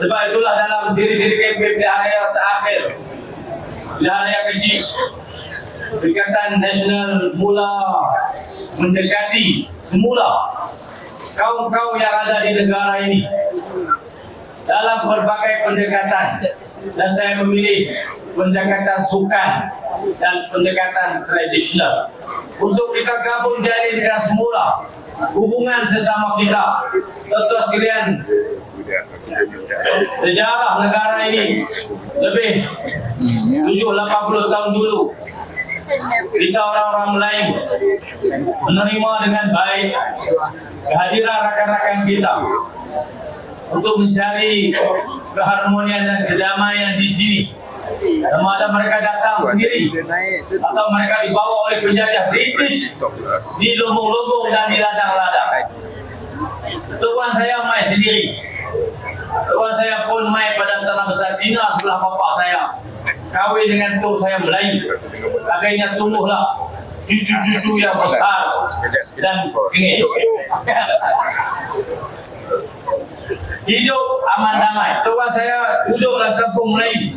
Sebab itulah dalam siri-siri kempen pilihan raya terakhir. Pilihan raya kecil Perikatan Nasional mula mendekati semula kaum-kaum yang ada di negara ini. Dalam berbagai pendekatan. Dan saya memilih pendekatan sukan dan pendekatan tradisional. Untuk kita gabung jadi dengan semula hubungan sesama kita tuan sekalian sejarah negara ini lebih 7-80 tahun dulu kita orang-orang Melayu menerima dengan baik kehadiran rakan-rakan kita untuk mencari keharmonian dan kedamaian di sini. Sama ada mereka datang sendiri atau mereka dibawa oleh penjajah British di lumbung-lumbung dan di ladang-ladang. Tuan saya mai sendiri. Tuan saya pun mai pada tanah besar Cina sebelah bapa saya. Kawin dengan tu saya Melayu. Akhirnya tumbuhlah cucu-cucu yang besar dan bengis. Hidup aman damai. Tuan saya duduk dalam kampung Melayu.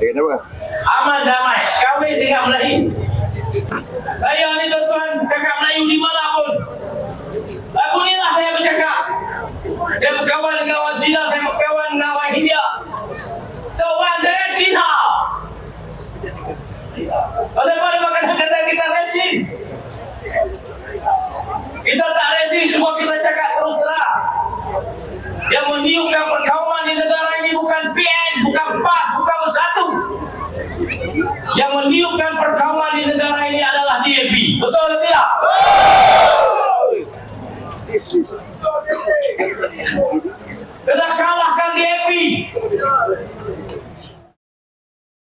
Eh, kenapa? Aman damai. Kawin dengan Melayu. Saya ni tuan-tuan kakak Melayu di mana pun. Lagu ni lah saya bercakap. Saya berkawan dengan orang Cina, saya berkawan dengan orang India. Tuan saya Cina. Pasal apa dia makan kata kita resis? Kita tak resis, semua kita cakap terus terang. Yang meniupkan perkauman di negara ini bukan PN, bukan PAS, bukan bersatu. Yang meniupkan perkauman di negara ini adalah DAP. Betul atau tidak? Kena kalahkan DAP.